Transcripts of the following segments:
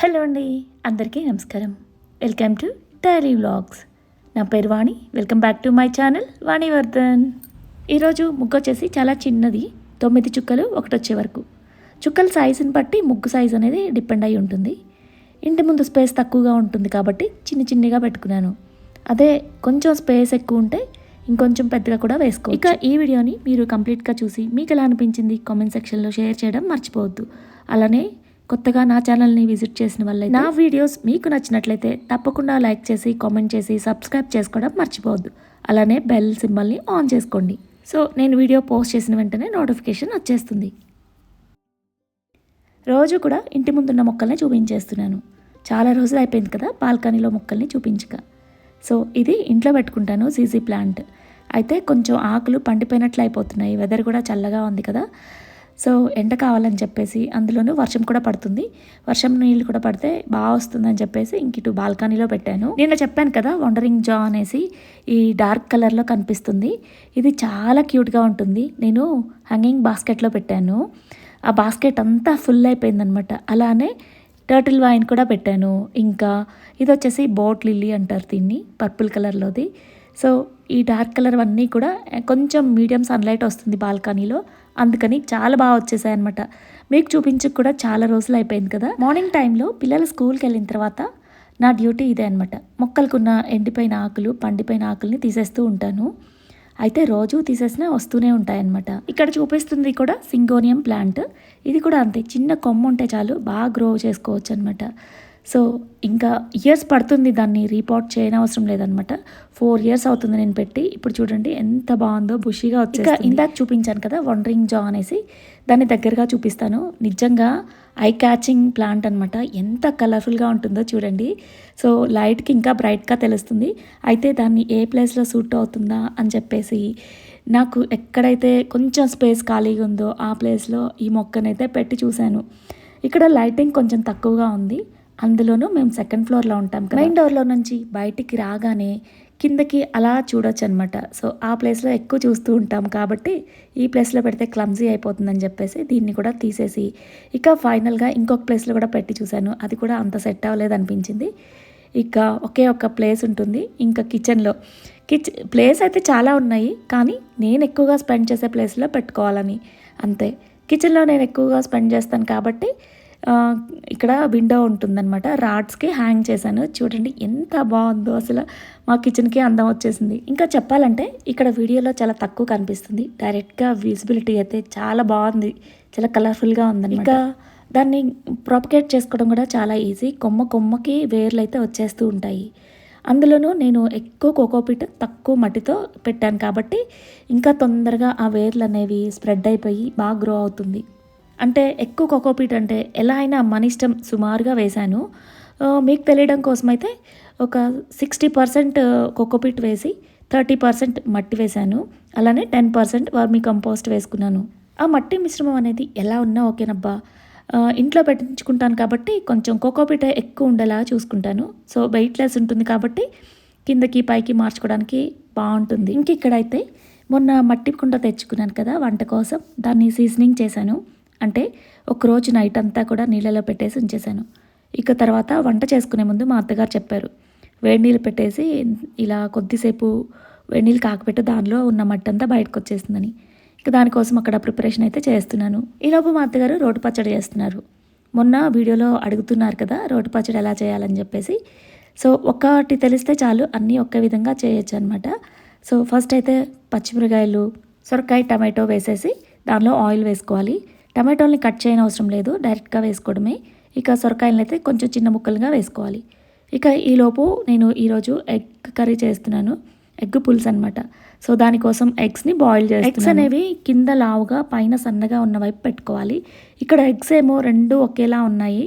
Hello అండి అందరికీ నమస్కారం. వెల్కమ్ టు డైలీ వ్లాగ్స్ నా పేరు Vani. Welcome back to my channel Vanivardhan. ఈరోజు ముగ్గు వచ్చేసి చాలా చిన్నది తొమ్మిది చుక్కలు ఒకటి వచ్చే వరకు. చుక్కల సైజుని బట్టి ముగ్గు సైజ్ అనేది డిపెండ్ అయి ఉంటుంది. ఇంటి ముందు స్పేస్ తక్కువగా ఉంటుంది కాబట్టి చిన్న చిన్నగా పెట్టుకున్నాను. అదే కొంచెం స్పేస్ ఎక్కువ ఉంటే ఇంకొంచెం పెద్దగా కూడా వేసుకో ఇక ఈ వీడియోని మీరు కంప్లీట్గా చూసి మీకు ఎలా అనిపించింది కామెంట్ సెక్షన్లో షేర్ చేయడం మర్చిపోవద్దు. అలానే కొత్తగా నా ఛానల్ని విజిట్ చేసిన వాళ్ళైతే నా వీడియోస్ మీకు నచ్చినట్లయితే తప్పకుండా లైక్ చేసి కామెంట్ చేసి సబ్స్క్రైబ్ చేసుకోవడం మర్చిపోవద్దు. అలానే బెల్ సింబల్ని ఆన్ చేసుకోండి. సో నేను వీడియో పోస్ట్ చేసిన వెంటనే నోటిఫికేషన్ వచ్చేస్తుంది. రోజు కూడా ఇంటి ముందున్న మొక్కల్ని చూపించేస్తున్నాను. చాలా రోజులు అయిపోయింది కదా బాల్కనీలో మొక్కల్ని చూపించక. సో ఇది ఇంట్లో పెట్టుకుంటాను సీజీ ప్లాంట్. అయితే కొంచెం ఆకులు పండిపోయినట్లు అయిపోతున్నాయి. వెదర్ కూడా చల్లగా ఉంది కదా. సో ఎండ కావాలని చెప్పేసి అందులోనూ వర్షం కూడా పడుతుంది. వర్షం నీళ్ళు కూడా పడితే బాగా వస్తుందని చెప్పేసి ఇంక ఇటు బాల్కనీలో పెట్టాను. నేను చెప్పాను కదా వండరింగ్ జా అనేసి ఈ డార్క్ కలర్లో కనిపిస్తుంది. ఇది చాలా క్యూట్గా ఉంటుంది. నేను హ్యాంగింగ్ బాస్కెట్లో పెట్టాను. ఆ బాస్కెట్ అంతా ఫుల్ అయిపోయిందనమాట అలానే టర్టిల్ వైన్ కూడా పెట్టాను. ఇంకా ఇది వచ్చేసి బోట్ లిల్లీ అంటారు దీన్ని పర్పుల్ కలర్లోది సో ఈ డార్క్ కలర్ అన్నీ కూడా కొంచెం మీడియం సన్లైట్ వస్తుంది బాల్కనీలో. అందుకని చాలా బాగా వచ్చేసాయి అనమాట మీకు చూపించకు కూడా చాలా రోజులు అయిపోయింది కదా? మార్నింగ్ టైంలో పిల్లలు స్కూల్కి వెళ్ళిన తర్వాత నా డ్యూటీ ఇదే అనమాట మొక్కలకున్న ఎండిపోయిన ఆకులు పండిపోయిన ఆకుల్ని తీసేస్తూ ఉంటాను. అయితే రోజు తీసేసినా వస్తూనే ఉంటాయన్నమాట. ఇక్కడ చూపిస్తుంది కూడా సింగోనియం ప్లాంట్. ఇది కూడా అంతే చిన్న కొమ్మ ఉంటే చాలు బాగా గ్రో చేసుకోవచ్చు అనమాట సో ఇంకా ఇయర్స్ పడుతుంది దాన్ని రీపోర్ట్ చేయనవసరం లేదనమాట ఫోర్ ఇయర్స్ అవుతుంది నేను పెట్టి. ఇప్పుడు చూడండి ఎంత బాగుందో బుషిగా వచ్చి ఇందాక చూపించాను కదా వండరింగ్ జా అనేసి. దాన్ని దగ్గరగా చూపిస్తాను. నిజంగా ఐ క్యాచింగ్ ప్లాంట్ అనమాట ఎంత కలర్ఫుల్గా ఉంటుందో చూడండి. సో లైట్కి ఇంకా బ్రైట్గా తెలుస్తుంది. అయితే దాన్ని ఏ ప్లేస్లో సూట్ అవుతుందా అని చెప్పేసి నాకు ఎక్కడైతే కొంచెం స్పేస్ ఖాళీగా ఉందో ఆ ప్లేస్లో ఈ మొక్కనైతే పెట్టి చూశాను. ఇక్కడ లైటింగ్ కొంచెం తక్కువగా ఉంది. అందులోనూ మేము సెకండ్ ఫ్లోర్లో ఉంటాం కదా. మెయిన్ డోర్లో నుంచి బయటికి రాగానే కిందకి అలా చూడొచ్చు అనమాట సో ఆ ప్లేస్లో ఎక్కువ చూస్తూ ఉంటాం కాబట్టి ఈ ప్లేస్లో పెడితే క్లమ్జీ అయిపోతుందని చెప్పేసి దీన్ని కూడా తీసేసి ఇక ఫైనల్గా ఇంకొక ప్లేస్లో కూడా పెట్టి చూశాను. అది కూడా అంత సెట్ అవ్వలేదు అనిపించింది. ఇక ఒకే ఒక్క ప్లేస్ ఉంటుంది ఇంకా కిచెన్లో కిచ్ ప్లేస్ అయితే చాలా ఉన్నాయి కానీ నేను ఎక్కువగా స్పెండ్ చేసే ప్లేస్లో పెట్టుకోవాలని. అంతే. కిచెన్లో నేను ఎక్కువగా స్పెండ్ చేస్తాను కాబట్టి ఇక్కడ విండో ఉంటుందన్నమాట. రాడ్స్కి హ్యాంగ్ చేశాను. చూడండి ఎంత బాగుందో అసలు మా కిచెన్కి అందం వచ్చేసింది. ఇంకా చెప్పాలంటే ఇక్కడ వీడియోలో చాలా తక్కువ కనిపిస్తుంది. డైరెక్ట్గా విజిబిలిటీ అయితే చాలా బాగుంది. చాలా కలర్ఫుల్గా ఉందని ఇంకా దాన్ని ప్రొపకేట్ చేసుకోవడం కూడా చాలా ఈజీ కొమ్మ కొమ్మకి వేర్లు అయితే వచ్చేస్తూ ఉంటాయి. అందులోనూ నేను ఎక్కువ కోకోపీట్ తక్కువ మట్టితో పెట్టాను కాబట్టి ఇంకా తొందరగా ఆ వేర్లు అనేవి స్ప్రెడ్ అయిపోయి బాగా గ్రో అవుతుంది. అంటే ఎక్కువ కోకోపీట్ అంటే ఎలా అయినా మన ఇష్టం సుమారుగా వేశాను. మీకు తెలియడం కోసం అయితే ఒక సిక్స్టీ పర్సెంట్ కోకోపీట్ వేసి థర్టీ పర్సెంట్ మట్టి వేశాను. అలానే టెన్ పర్సెంట్ వర్మీ కంపోస్ట్ వేసుకున్నాను. ఆ మట్టి మిశ్రమం అనేది ఎలా ఉన్నా ఓకేనబ్బా. ఇంట్లో పెట్టించుకుంటాను కాబట్టి కొంచెం కోకోపీట్ ఎక్కువ ఉండేలా చూసుకుంటాను. సో వెయిట్లెస్ ఉంటుంది కాబట్టి కిందకి పైకి మార్చుకోవడానికి బాగుంటుంది. ఇంక ఇక్కడైతే మొన్న మట్టి కుండ తెచ్చుకున్నాను కదా వంట కోసం. దాన్ని సీజనింగ్ చేశాను. అంటే ఒకరోజు నైట్ అంతా కూడా నీళ్ళలో పెట్టేసి ఉంచేసాను ఇక తర్వాత వంట చేసుకునే ముందు మా అత్తగారు చెప్పారు వేడి నీళ్ళు పెట్టేసి ఇలా కొద్దిసేపు వేడి నీళ్ళు కాకపెట్టి దానిలో ఉన్న మట్టి అంతా బయటకు వచ్చేసిందని. ఇక దానికోసం అక్కడ ప్రిపరేషన్ అయితే చేస్తున్నాను. ఈలోపు మా అత్తగారు రోడ్డు పచ్చడి చేస్తున్నారు. మొన్న వీడియోలో అడుగుతున్నారు కదా రోడ్డు పచ్చడి ఎలా చేయాలని చెప్పేసి. సో ఒకటి తెలిస్తే చాలు అన్నీ ఒకే విధంగా చేయొచ్చు అనమాట సో ఫస్ట్ అయితే పచ్చిమిరకాయలు సొరకాయ టమాటో వేసేసి దానిలో ఆయిల్ వేసుకోవాలి. టమాటోల్ని కట్ చేయని అవసరం లేదు డైరెక్ట్గా వేసుకోవడమే. ఇక సొరకాయలను అయితే కొంచెం చిన్న ముక్కలుగా వేసుకోవాలి. ఇక ఈలోపు నేను ఈరోజు ఎగ్ కర్రీ చేస్తున్నాను. ఎగ్ పులుసు అనమాట సో దానికోసం ఎగ్స్ని బాయిల్ చేస్తాను ఎగ్స్ అనేవి కింద లావుగా పైన సన్నగా ఉన్న వైపు పెట్టుకోవాలి. ఇక్కడ ఎగ్స్ ఏమో రెండు ఒకేలా ఉన్నాయి.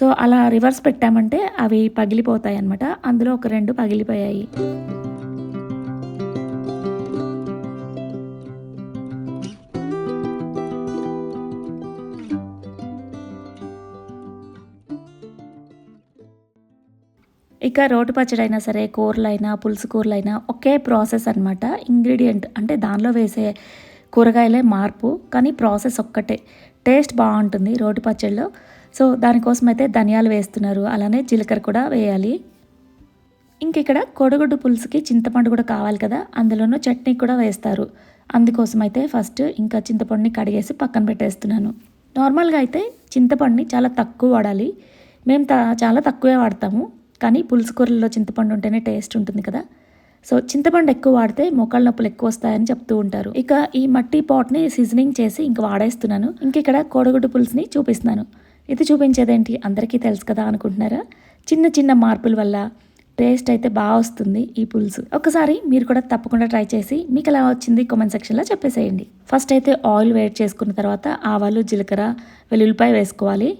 సో అలా రివర్స్ పెట్టామంటే అవి పగిలిపోతాయి అనమాట అందులో ఒక రెండు పగిలిపోయాయి. ఇక రోటి పచ్చడి అయినా సరే కూరలైనా పులుసు కూరలైనా ఒకే ప్రాసెస్ అనమాట ఇంగ్రీడియంట్ అంటే దానిలో వేసే కూరగాయలే మార్పు కానీ ప్రాసెస్ ఒక్కటే. టేస్ట్ బాగుంటుంది రోటి పచ్చడిలో. సో దానికోసం అయితే ధనియాలు వేస్తున్నారు. అలానే జీలకర్ర కూడా వేయాలి. ఇంక ఇక్కడ కోడిగుడ్డు పులుసుకి చింతపండు కూడా కావాలి కదా అందులోనూ చట్నీ కూడా వేస్తారు. అందుకోసం అయితే ఫస్ట్ ఇంకా చింతపండుని కడిగేసి పక్కన పెట్టేస్తున్నాను. నార్మల్గా అయితే చింతపండుని చాలా తక్కువ వాడాలి. మేము త చాలా తక్కువే వాడతాము. కానీ పులుసు కూరల్లో చింతపండు ఉంటేనే టేస్ట్ ఉంటుంది కదా. సో చింతపండు ఎక్కువ వాడితే మోకాళ్ళ నొప్పులు ఎక్కువ వస్తాయని చెప్తూ ఉంటారు. ఇక ఈ మట్టి పాట్ని సీజనింగ్ చేసి ఇంక వాడేస్తున్నాను. ఇంక ఇక్కడ కోడగుడ్డు పులుసుని చూపిస్తున్నాను. ఇది చూపించేదేంటి అందరికీ తెలుసు కదా అనుకుంటున్నారా? చిన్న చిన్న మార్పుల వల్ల టేస్ట్ అయితే బాగా వస్తుంది ఈ పులుసు. ఒకసారి మీరు కూడా తప్పకుండా ట్రై చేసి మీకు ఎలా వచ్చింది కామెంట్ సెక్షన్లో చెప్పేసేయండి. ఫస్ట్ అయితే ఆయిల్ వేడి చేసుకున్న తర్వాత ఆవాలు జీలకర్ర వెల్లుల్లిపాయ వేసుకోవాలి.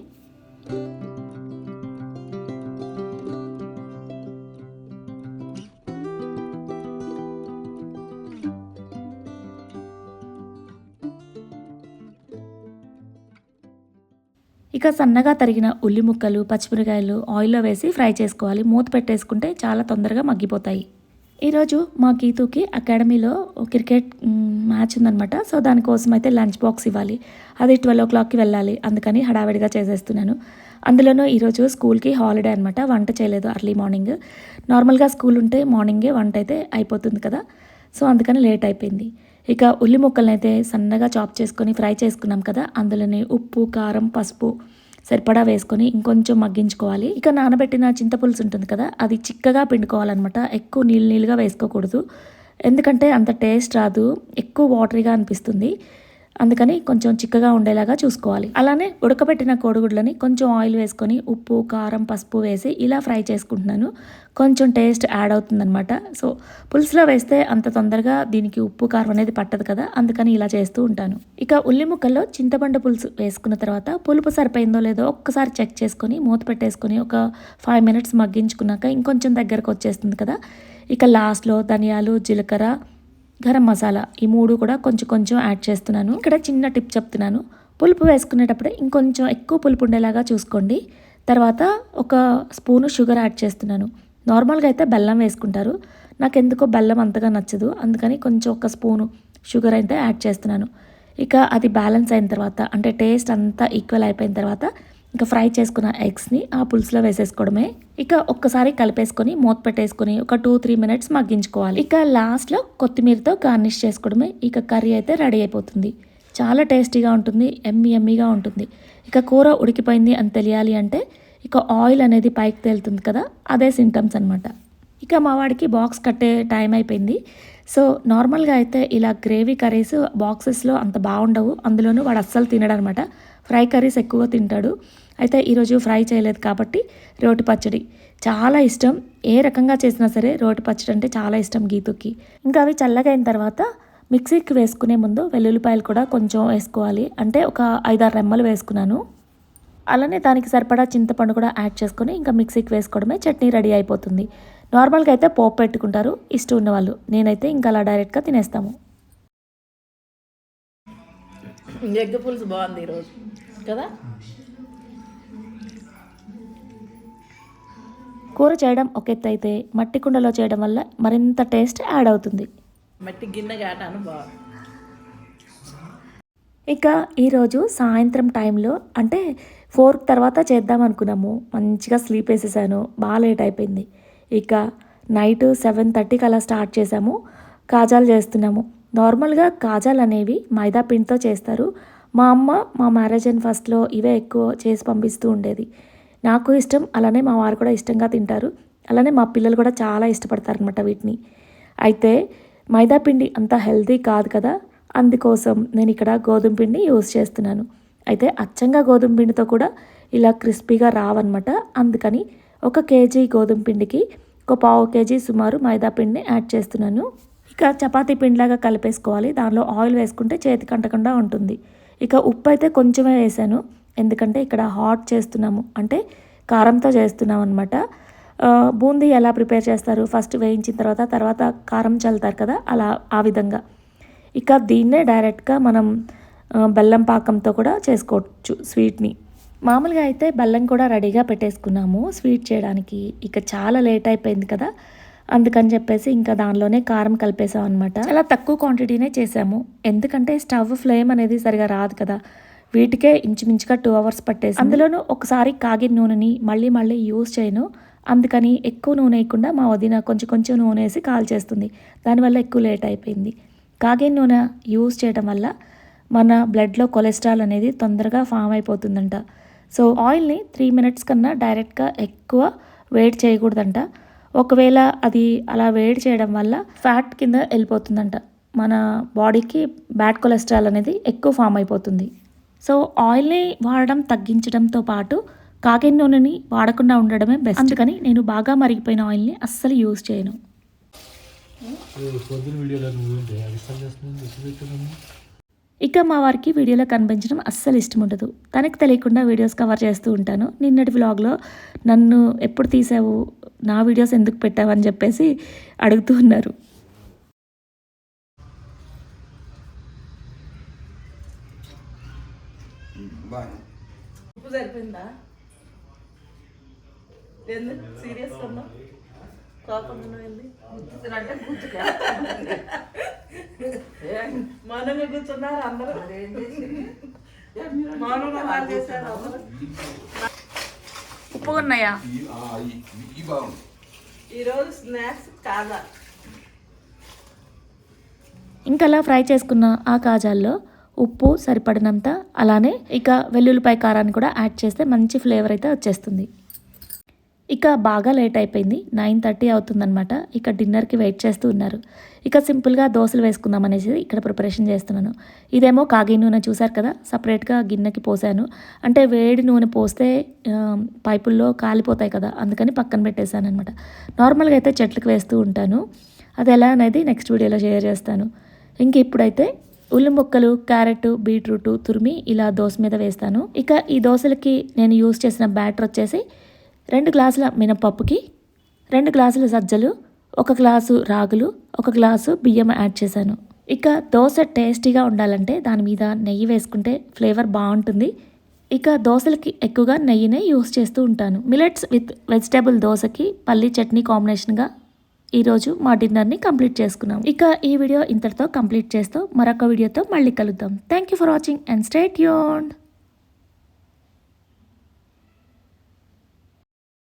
ఇక సన్నగా తరిగిన ఉల్లి ముక్కలు పచ్చిమిరకాయలు ఆయిల్లో వేసి ఫ్రై చేసుకోవాలి. మూత పెట్టేసుకుంటే చాలా తొందరగా మగ్గిపోతాయి. ఈరోజు మా గీతూకి అకాడమీలో క్రికెట్ మ్యాచ్ ఉందనమాట సో దానికోసం అయితే లంచ్ బాక్స్ ఇవ్వాలి. అది ట్వెల్వ్ ఓ క్లాక్కి వెళ్ళాలి. అందుకని హడావిడిగా చేసేస్తున్నాను. అందులోనూ ఈరోజు స్కూల్కి హాలిడే అనమాట వంట చేయలేదు అర్లీ మార్నింగ్. నార్మల్గా స్కూల్ ఉంటే మార్నింగే వంట అయితే అయిపోతుంది కదా. సో అందుకని లేట్ అయిపోయింది. ఇక ఉల్లి ముక్కలను అయితే సన్నగా చాప్ చేసుకొని ఫ్రై చేసుకున్నాం కదా అందులోనే ఉప్పు కారం పసుపు సరిపడా వేసుకొని ఇంకొంచెం మగ్గించుకోవాలి. ఇక నానబెట్టిన చింతపులుసు ఉంటుంది కదా అది చిక్కగా పిండుకోవాలన్నమాట. ఎక్కువ నీళ్ళు నీళ్ళుగా వేసుకోకూడదు. ఎందుకంటే అంత టేస్ట్ రాదు ఎక్కువ వాటరీగా అనిపిస్తుంది. అందుకని కొంచెం చిక్కగా ఉండేలాగా చూసుకోవాలి. అలానే ఉడకబెట్టిన కోడిగుడ్లని కొంచెం ఆయిల్ వేసుకొని ఉప్పు కారం పసుపు వేసి ఇలా ఫ్రై చేసుకుంటున్నాను. కొంచెం టేస్ట్ యాడ్ అవుతుందన్నమాట. సో పులుసులో వేస్తే అంత తొందరగా దీనికి ఉప్పు కారం అనేది పట్టదు కదా అందుకని ఇలా చేస్తూ ఉంటాను. ఇక ఉల్లి ముక్కల్లో చింతపండు పులుసు వేసుకున్న తర్వాత పులుపు సరిపోయిందో లేదో ఒక్కసారి చెక్ చేసుకొని మూత పెట్టేసుకొని ఒక ఫైవ్ మినిట్స్ మగ్గించుకున్నాక ఇంకొంచెం దగ్గరకు వచ్చేస్తుంది కదా. ఇక లాస్ట్లో ధనియాలు జీలకర్ర గరం మసాలా ఈ మూడు కూడా కొంచెం కొంచెం యాడ్ చేస్తున్నాను. ఇక్కడ చిన్న టిప్ చెప్తున్నాను. పులుపు వేసుకునేటప్పుడు ఇంకొంచెం ఎక్కువ పులుపు ఉండేలాగా చూసుకోండి. తర్వాత ఒక స్పూను షుగర్ యాడ్ చేస్తున్నాను. నార్మల్గా అయితే బెల్లం వేసుకుంటారు. నాకు ఎందుకో బెల్లం అంతగా నచ్చదు. అందుకని కొంచెం ఒక స్పూను షుగర్ అయితే యాడ్ చేస్తున్నాను. ఇక అది బ్యాలెన్స్ అయిన తర్వాత అంటే టేస్ట్ అంతా ఈక్వల్ అయిపోయిన తర్వాత ఇంకా ఫ్రై చేసుకున్న ఎగ్స్ని ఆ పులుసులో వేసేసుకోవడమే. ఇక ఒక్కసారి కలిపేసుకొని మూత పెట్టేసుకొని ఒక టూ త్రీ మినిట్స్ మగ్గించుకోవాలి. ఇక లాస్ట్లో కొత్తిమీరతో గార్నిష్ చేసుకోవడమే. ఇక కర్రీ అయితే రెడీ అయిపోతుంది. చాలా టేస్టీగా ఉంటుంది ఎమ్మి ఎమ్మిగా ఉంటుంది. ఇక కూర ఉడికిపోయింది అని తెలియాలి అంటే ఇక ఆయిల్ అనేది పైకి తేలుతుంది కదా అదే సింటమ్స్ అనమాట ఇక మా వాడికి బాక్స్ కట్టే టైం అయిపోయింది. సో నార్మల్గా అయితే ఇలా గ్రేవీ కర్రీస్ బాక్సెస్లో అంత బాగుండవు. అందులోనూ వాడు అస్సలు తినడనమాట. ఫ్రై కర్రీస్ ఎక్కువ తింటాడు. అయితే ఈరోజు ఫ్రై చేయలేదు కాబట్టి రోటి పచ్చడి. చాలా ఇష్టం. ఏ రకంగా చేసినా సరే రోటి పచ్చడి అంటే చాలా ఇష్టం గీతుకి. ఇంకా అవి చల్లగా అయిన తర్వాత మిక్సీకి వేసుకునే ముందు వెల్లుల్లిపాయలు కూడా కొంచెం వేసుకోవాలి. అంటే ఒక ఐదారు రెమ్మలు వేసుకున్నాను. అలానే దానికి సరిపడా చింతపండు కూడా యాడ్ చేసుకొని ఇంకా మిక్సీకి వేసుకోవడమే చట్నీ రెడీ అయిపోతుంది. నార్మల్గా అయితే పోపు పెట్టుకుంటారు ఇష్టం ఉన్న వాళ్ళు. నేనైతే ఇంకా అలా డైరెక్ట్గా తినేస్తాము. ఎగ్ పులుసు బాగుంది ఈరోజు. కదా? కూర చేయడం ఒక ఎత్తు అయితే మట్టి కుండలో చేయడం వల్ల మరింత టేస్ట్ యాడ్ అవుతుంది. మట్టి గిన్నె బాగుంది. ఇక ఈరోజు సాయంత్రం టైంలో అంటే ఫోర్కి తర్వాత చేద్దాం అనుకున్నాము. మంచిగా స్లీప్ వేసేసాను. బాగా లేట్ అయిపోయింది. ఇక నైట్ సెవెన్ థర్టీకి అలా స్టార్ట్ చేసాము కాజాలు చేస్తున్నాము. నార్మల్గా కాజాలు అనేవి మైదా పిండితో చేస్తారు. మా అమ్మ మా మ్యారేజ్ అండ్ ఫస్ట్లో ఇవే ఎక్కువ చేసి పంపిస్తూ ఉండేది. నాకు ఇష్టం అలానే మా వారు కూడా ఇష్టంగా తింటారు. అలానే మా పిల్లలు కూడా చాలా ఇష్టపడతారు అనమాట వీటిని. అయితే మైదా పిండి అంత హెల్తీ కాదు కదా. అందుకోసం నేను ఇక్కడ గోధుమ పిండి యూస్ చేస్తున్నాను. అయితే అచ్చంగా గోధుమ పిండితో కూడా ఇలా క్రిస్పీగా రావన్నమాట. అందుకని ఒక కేజీ గోధుమ పిండికి ఒక పావు కేజీ సుమారు మైదా పిండిని యాడ్ చేస్తున్నాను. ఇక చపాతీ పిండిలాగా కలిపేసుకోవాలి. దానిలో ఆయిల్ వేసుకుంటే చేతికి అంటకుండా ఉంటుంది. ఇక ఉప్పు అయితే కొంచెమే వేసాను. ఎందుకంటే ఇక్కడ హాట్ చేస్తున్నాము. అంటే కారంతో చేస్తున్నాం అనమాట బూందీ ఎలా ప్రిపేర్ చేస్తారు? ఫస్ట్ వేయించిన తర్వాత తర్వాత కారం చల్లుతారు కదా అలా ఆ విధంగా. ఇక దీన్నే డైరెక్ట్గా మనం బెల్లం పాకంతో కూడా చేసుకోవచ్చు స్వీట్ని. మామూలుగా అయితే బెల్లం కూడా రెడీగా పెట్టేసుకున్నాము. స్వీట్ చేయడానికి ఇక చాలా లేట్ అయిపోయింది కదా. అందుకని చెప్పేసి ఇంకా దానిలోనే కారం కలిపేసాం అనమాట చాలా తక్కువ క్వాంటిటీనే చేసాము. ఎందుకంటే స్టవ్ ఫ్లేమ్ అనేది సరిగా రాదు కదా. వీటికే ఇంచుమించుగా టూ అవర్స్ పట్టేసి అందులోనూ ఒకసారి కాగిన నూనెని మళ్ళీ మళ్ళీ యూజ్ చేయను. అందుకని ఎక్కువ నూనె వేయకుండా మా వదిన కొంచెం కొంచెం నూనె వేసి కాల్ చేస్తుంది దానివల్ల ఎక్కువ లేట్ అయిపోయింది. కాగిన నూనె యూజ్ చేయడం వల్ల మన బ్లడ్లో కొలెస్ట్రాల్ అనేది తొందరగా ఫామ్ అయిపోతుందంట. సో ఆయిల్ని త్రీ మినిట్స్ కన్నా డైరెక్ట్గా ఎక్కువ వేడి చేయకూడదంట. ఒకవేళ అది అలా వేడి చేయడం వల్ల ఫ్యాట్ కింద వెళ్ళిపోతుందంట. మన బాడీకి బ్యాడ్ కొలెస్ట్రాల్ అనేది ఎక్కువ ఫామ్ అయిపోతుంది. సో ఆయిల్ని వాడడం తగ్గించడంతో పాటు కాగిన నూనెని వాడకుండా ఉండడమే బెస్ట్. అందుకని నేను బాగా మరిగిపోయిన ఆయిల్ని అస్సలు యూజ్ చేయను. ఇక మా వారికి వీడియోలో కనిపించడం అస్సలు ఇష్టం ఉండదు. తనకు తెలియకుండా వీడియోస్ కవర్ చేస్తూ ఉంటాను. నిన్నటి వ్లాగ్లో నన్ను ఎప్పుడు తీసావు? నా వీడియోస్ ఎందుకు పెట్టావు? అని చెప్పేసి అడుగుతూ ఉన్నారు. సరిపోయిందా? సీరియస్ కోపంగా మౌనంగా కూర్చున్నారు అందరూ. మౌనంగా వాళ్ళు చేశారు ఉప్పు ఉన్నాయా? ఈరోజు స్నాక్స్ కాదా ఇంకా అలా ఫ్రై చేసుకున్న ఆ కాజాల్లో ఉప్పు సరిపడినంత అలానే ఇక వెల్లుల్లిపాయ కారాన్ని కూడా యాడ్ చేస్తే మంచి ఫ్లేవర్ అయితే వచ్చేస్తుంది. ఇక బాగా లేట్ అయిపోయింది. నైన్ థర్టీ అవుతుందనమాట ఇక డిన్నర్కి వెయిట్ చేస్తూ ఉన్నారు. ఇక సింపుల్గా దోశలు వేసుకుందాం అనేసి ఇక్కడ ప్రిపరేషన్ చేస్తున్నాను. ఇదేమో కాగి నూనె చూసారు కదా? సపరేట్గా గిన్నెకి పోసాను. అంటే వేడి నూనె పోస్తే పైపుల్లో కాలిపోతాయి కదా? అందుకని పక్కన పెట్టేశాను అనమాట నార్మల్గా అయితే చెట్లకు వేస్తూ ఉంటాను. అది ఎలా అనేది నెక్స్ట్ వీడియోలో షేర్ చేస్తాను. ఇంక ఇప్పుడైతే ఉల్లి ముక్కలు క్యారెట్ బీట్రూట్ తురిమి ఇలా దోశ మీద వేస్తాను. ఇక ఈ దోశలకి నేను యూస్ చేసిన బ్యాటర్ వచ్చేసి రెండు గ్లాసుల మినపప్పుకి రెండు గ్లాసుల సజ్జలు ఒక గ్లాసు రాగులు ఒక గ్లాసు బియ్యం యాడ్ చేశాను. ఇక దోశ టేస్టీగా ఉండాలంటే దాని మీద నెయ్యి వేసుకుంటే ఫ్లేవర్ బాగుంటుంది. ఇక దోశలకి ఎక్కువగా నెయ్యినే యూస్ చేస్తూ ఉంటాను. మిలెట్స్ విత్ వెజిటేబుల్ దోశకి పల్లీ చట్నీ కాంబినేషన్గా ఈరోజు మా డిన్నర్ని కంప్లీట్ చేసుకున్నాం. ఇక ఈ వీడియో ఇంతటితో కంప్లీట్ చేస్తూ మరొక వీడియోతో మళ్ళీ కలుద్దాం. Thank you for watching and state Yoon